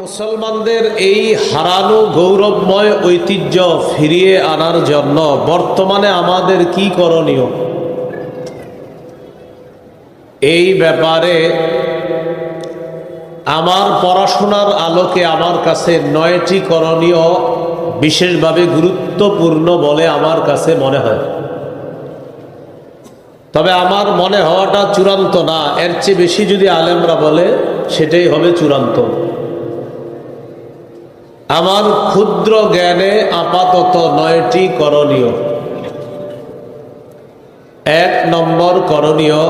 মুসলমানদের এই হারানো গৌরবময় ঐতিহ্য ফিরিয়ে আনার জন্য বর্তমানে আমাদের কি করণীয়? এই ব্যাপারে আমার পড়াশোনার আলোকে আমার কাছে নয়টি করণীয় বিশেষভাবে গুরুত্বপূর্ণ বলে আমার কাছে মনে হয়। তবে আমার মনে হওয়াটা চূড়ান্ত না, এর চেয়ে বেশি যদি আলেমরা বলে, সেটাই হবে চূড়ান্ত। আমার ক্ষুদ্র জ্ঞানে আপাতত নয়টি করণীয়। এক নম্বর করণীয়,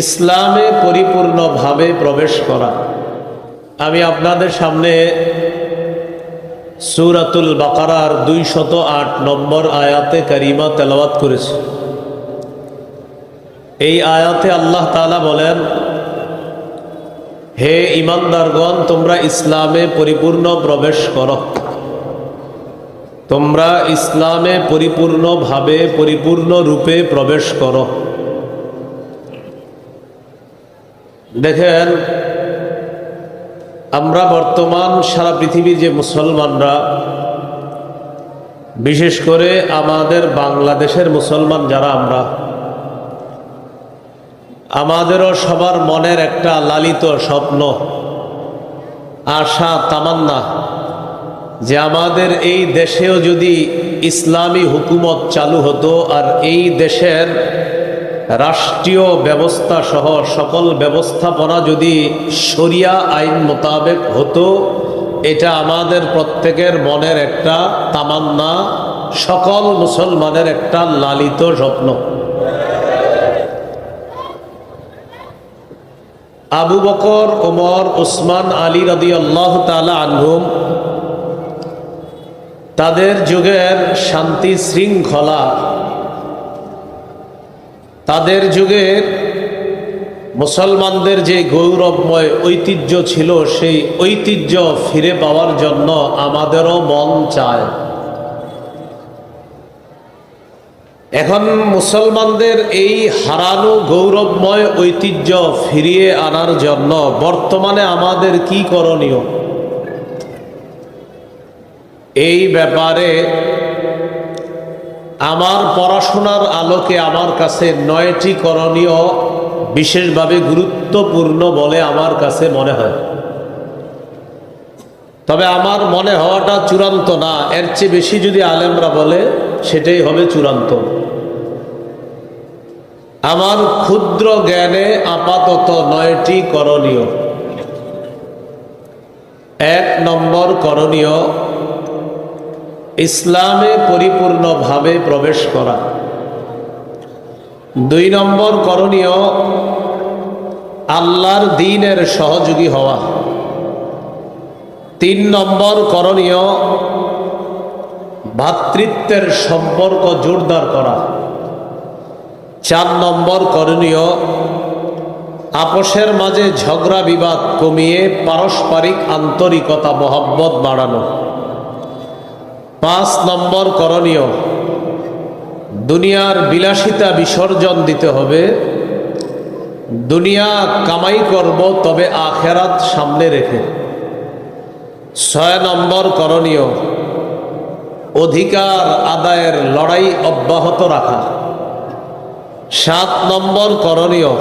ইসলামে পরিপূর্ণভাবে প্রবেশ করা। আমি আপনাদের সামনে সুরাতুল বাকারার দুই শত আট নম্বর আয়াতে কারিমা তেলাওয়াত করেছি। এই আয়াতে আল্লাহ তালা বলেন হে ইমানদারগণ, তোমরা ইসলামে পরিপূর্ণ প্রবেশ করো। তোমরা ইসলামে পরিপূর্ণভাবে পরিপূর্ণ রূপে প্রবেশ করো। দেখেন, আমরা বর্তমান সারা পৃথিবীর যে মুসলমানরা, বিশেষ করে আমাদের বাংলাদেশের মুসলমান যারা আমরা আমাদেরও সবার মনের একটা লালিত স্বপ্ন, আশা, তামান্না যে আমাদের এই দেশেও যদি ইসলামী হুকুমত চালু হতো আর এই দেশের রাষ্ট্রীয় ব্যবস্থা সহ সকল ব্যবস্থাপনা যদি শরিয়া আইন মোতাবেক হতো, এটা আমাদের প্রত্যেকের মনের একটা তামান্না, সকল মুসলমানের একটা লালিত স্বপ্ন। আবু বকর, ওমর ওসমান আলী রদি আল্লাহ তালা আনহুম, তাদের যুগের শান্তি শৃঙ্খলা, তাদের যুগের মুসলমানদের যে গৌরবময় ঐতিহ্য ছিল, সেই ঐতিহ্য ফিরে পাওয়ার জন্য আমাদেরও মন চায়। এখন মুসলমানদের এই হারানো গৌরবময় ঐতিহ্য ফিরিয়ে আনার জন্য বর্তমানে আমাদের কি করণীয়? এই ব্যাপারে আমার পড়াশোনার আলোকে আমার কাছে নয়টি করণীয় বিশেষভাবে গুরুত্বপূর্ণ বলে আমার কাছে মনে হয়। তবে আমার মনে হওয়াটা চূড়ান্ত না, এর চেয়ে বেশি যদি আলেমরা বলে, সেটাই হবে চূড়ান্ত। আমার ক্ষুদ্র জ্ঞানে আপাতত নয়টি করণীয়। এক নম্বর করণীয়, ইসলামে পরিপূর্ণভাবে প্রবেশ করা। দুই নম্বর করণীয়, আল্লাহর দিনের সহযোগী হওয়া। তিন নম্বর করণীয়, ভাতৃত্বের সম্পর্ক জোরদার করা। চার নম্বর করণীয়, আপোষের মাঝে ঝগড়া বিবাদ কমিয়ে পারস্পরিক আন্তরিকতা, মহব্বত বাড়ানো। পাঁচ নম্বর করণীয়, দুনিয়ার বিলাসিতা বিসর্জন দিতে হবে। দুনিয়া কামাই করব, তবে আখেরাত সামনে রেখে। ছয় নম্বর করণীয়, অধিকার আদায়ের লড়াই অব্যাহত রাখা। সাত নম্বর করণীয়।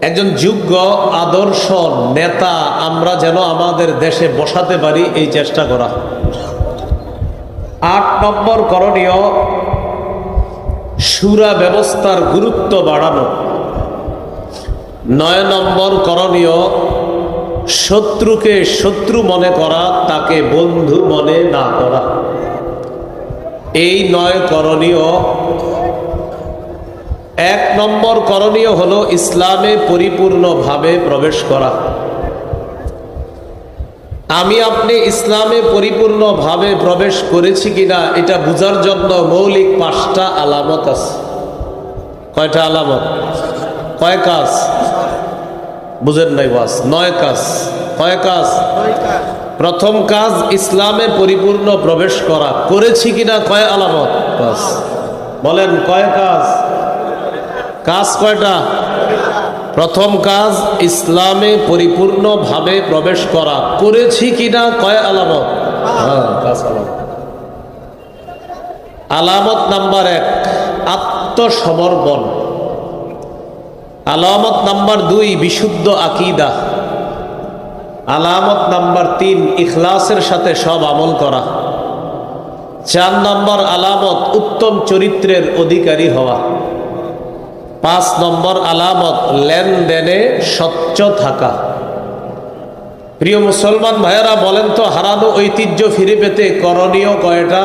একজন যোগ্য, আদর্শ, নেতা আমরা যেন আমাদের দেশে বসাতে পারি, এই চেষ্টা করা। আট নম্বর করণীয়, সুরা ব্যবস্থার গুরুত্ব বাড়ানো। নয় নম্বর করণীয়, শত্রুকে শত্রু মনে করা, তাকে বন্ধু মনে না করা। এই নয় করণীয় এক নম্বর করণীয় হলো ইসলামে পরিপূর্ণভাবে প্রবেশ করা। আমি আপনি ইসলামে পরিপূর্ণভাবে প্রবেশ করেছি কিনা, এটা বোঝার জন্য মৌলিক পাঁচটা আলামত আছে। কয়টা আলামত? কয় কাজ? বুঝেন নাই বাস নয় কাজ। কয় কাজ? প্রথম কাজ, ইসলামে পরিপূর্ণ প্রবেশ করা। করেছি কিনা, কয় আলামত? বাস। বলেন, কয় কাজ? কাজ কয়টা? প্রথম কাজ, ইসলামে পরিপূর্ণভাবে প্রবেশ করা। করেছি কিনা, কয় আলামত? হ্যাঁ আলামত। আলামত নাম্বার এক, আত্মসমর্পণ। আলামত নাম্বার দুই, বিশুদ্ধ আকিদা। আলামত নাম্বার তিন, ইখলাসের সাথে সব আমল করা। চার নম্বর আলামত, উত্তম চরিত্রের অধিকারী হওয়া। পাঁচ নম্বর আলামত লেনদেনে স্বচ্ছ থাকা। প্রিয় মুসলমান ভাইয়েরা বলেন তো হারানো ঐতিহ্য ফিরে পেতে করণীয় কয়টা?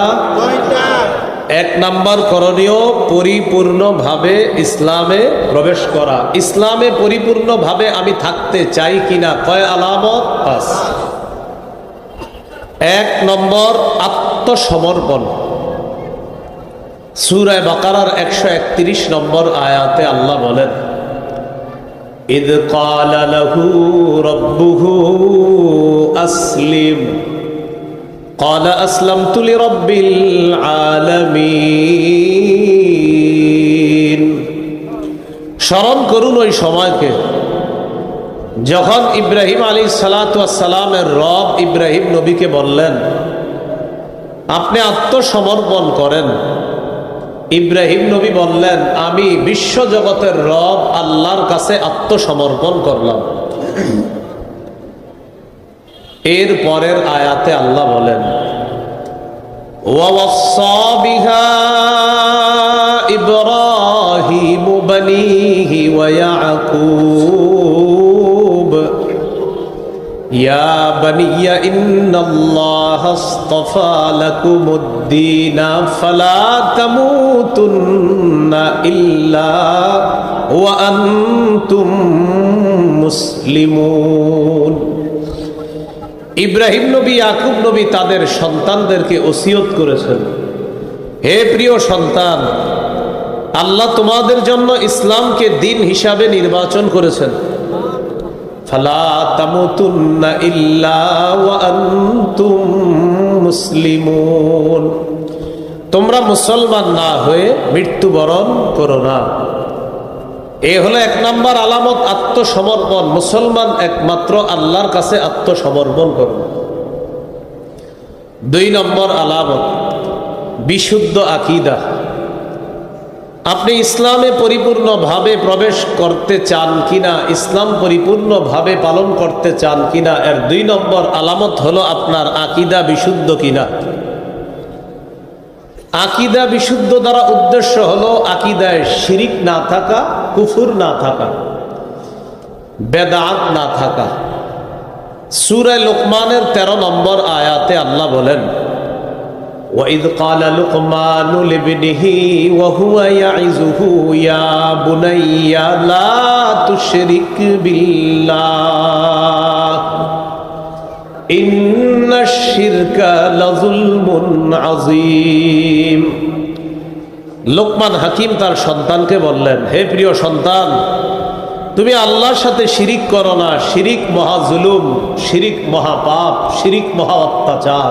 এক নাম্বার করণীয় পরিপূর্ণভাবে ইসলামে প্রবেশ করা। ইসলামে পরিপূর্ণভাবে আমি থাকতে চাই কিনা? কয় আলামত? পাস এক নম্বর আত্মসমর্পণ। সুরায় বাকারার একশো একত্রিশ নম্বর আয়াতে আল্লাহ বলেন إذ قال له ربه أسلم قال أسلمت لرب العالمين স্মরণ করুন ওই সময়কে যখন ইব্রাহিম আলী সালাতামের রব ইব্রাহিম নবীকে বললেন আপনি আত্মসমর্পণ করেন ইব্রাহিম নবী বললেন, আমি বিশ্ব জগতের রব আল্লাহর কাছে আত্মসমর্পণ করলাম। এর পরের আয়াতে আল্লাহ বলেন ওয়া يا بني إن الله اصطفى لكم الدين فلا تموتن إلا وأنتم مسلمون ইব্রাহিম নবী ইয়াকুব নবী তাদের সন্তানদেরকে ওসিয়ত করেছেন হে প্রিয় সন্তান আল্লাহ তোমাদের জন্য ইসলামকে দিন হিসাবে নির্বাচন করেছেন তোমরা মুসলমান না হয়ে মৃত্যুবরণ করো না। এ হলো এক নম্বর আলামত, আত্মসমর্পণ। মুসলমান একমাত্র আল্লাহর কাছে আত্মসমর্পণ করুন। দুই নম্বর আলামত, বিশুদ্ধ আকিদা। আপনি ইসলামে পরিপূর্ণভাবে প্রবেশ করতে চান কিনা, ইসলাম পরিপূর্ণভাবে পালন করতে চান কিনা, এর দুই নম্বর আলামত হলো আপনার আকিদা বিশুদ্ধ কিনা। আকিদা বিশুদ্ধ দ্বারা উদ্দেশ্য হলো আকিদায় শিরিক না থাকা, কুফুর না থাকা, বেদাত না থাকা। সুরায় লোকমানের তেরো নম্বর আয়াতে আল্লাহ বলেন وإذ قال لقمان لابنه وهو يعزه يا بني لا تشرك بالله إن الشرك لظلم عظيم লোকমান হাকিম তার সন্তানকে বললেন হে প্রিয় সন্তান তুমি আল্লাহর সাথে শিরিক করো না শিরিক মহা জুলুম শিরিক মহাপাপ শিরিক মহা অত্যাচার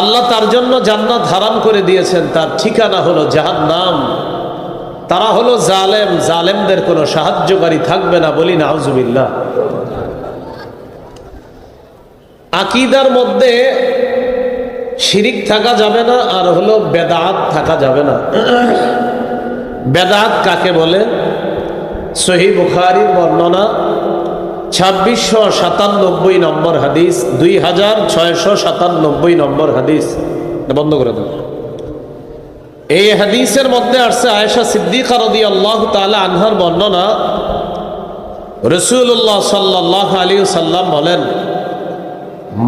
আল্লাহ তার জন্য জান্নাত হারাম করে দিয়েছেন। তার ঠিকানা হলো জাহান নাম তারা হলো জালেম। জালেমদের কোনো সাহায্যকারী থাকবে না বলি না আউজুবিল্লাহ আকিদার মধ্যে শিরিক থাকা যাবে না, আর হলো বেদাত থাকা যাবে না। বেদাত কাকে বলে? সহি বর্ণনা ছাব্বিশশো সাতানব্বই নম্বর হাদিস, দুই হাজার ছয়শো সাতানব্বই নম্বর হাদিস। বন্ধ করে দেব এই হাদিসের মধ্যে আসছে আয়েশা সিদ্দিকা রদি আল্লাহ তালা আনহার বর্ণনা। রসুল্লাহ সাল্লাহ আলী সাল্লাম বলেন,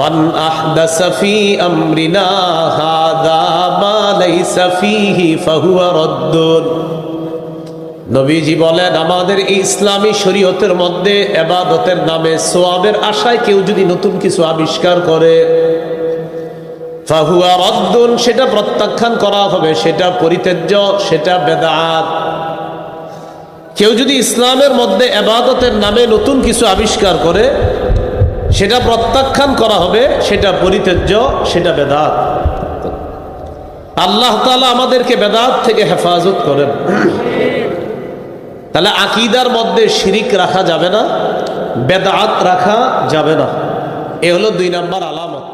মান আহদাসা ফি আমরিনা, হাদা মা লাইসা ফিহি, ফাহুয়া রাদ্দুন। নবীজি বলেন, আমাদের ইসলামী শরীয়তের মধ্যে এবাদতের নামে সোয়াবের আশায় কেউ যদি নতুন কিছু আবিষ্কার করে, ফাহুয়া রদ্দুন, সেটা প্রত্যাখ্যান করা হবে, সেটা পরিত্যাজ্য, সেটা বেদাত। কেউ যদি ইসলামের মধ্যে এবাদতের নামে নতুন কিছু আবিষ্কার করে, সেটা প্রত্যাখ্যান করা হবে, সেটা পরিত্যাজ্য, সেটা বেদাত। আল্লাহ তালা আমাদেরকে বেদাত থেকে হেফাজত করেন। তাহলে আকিদার মধ্যে শিরিক রাখা যাবে না, বেদাত রাখা যাবে না। এ হলো দুই নাম্বার আলামত।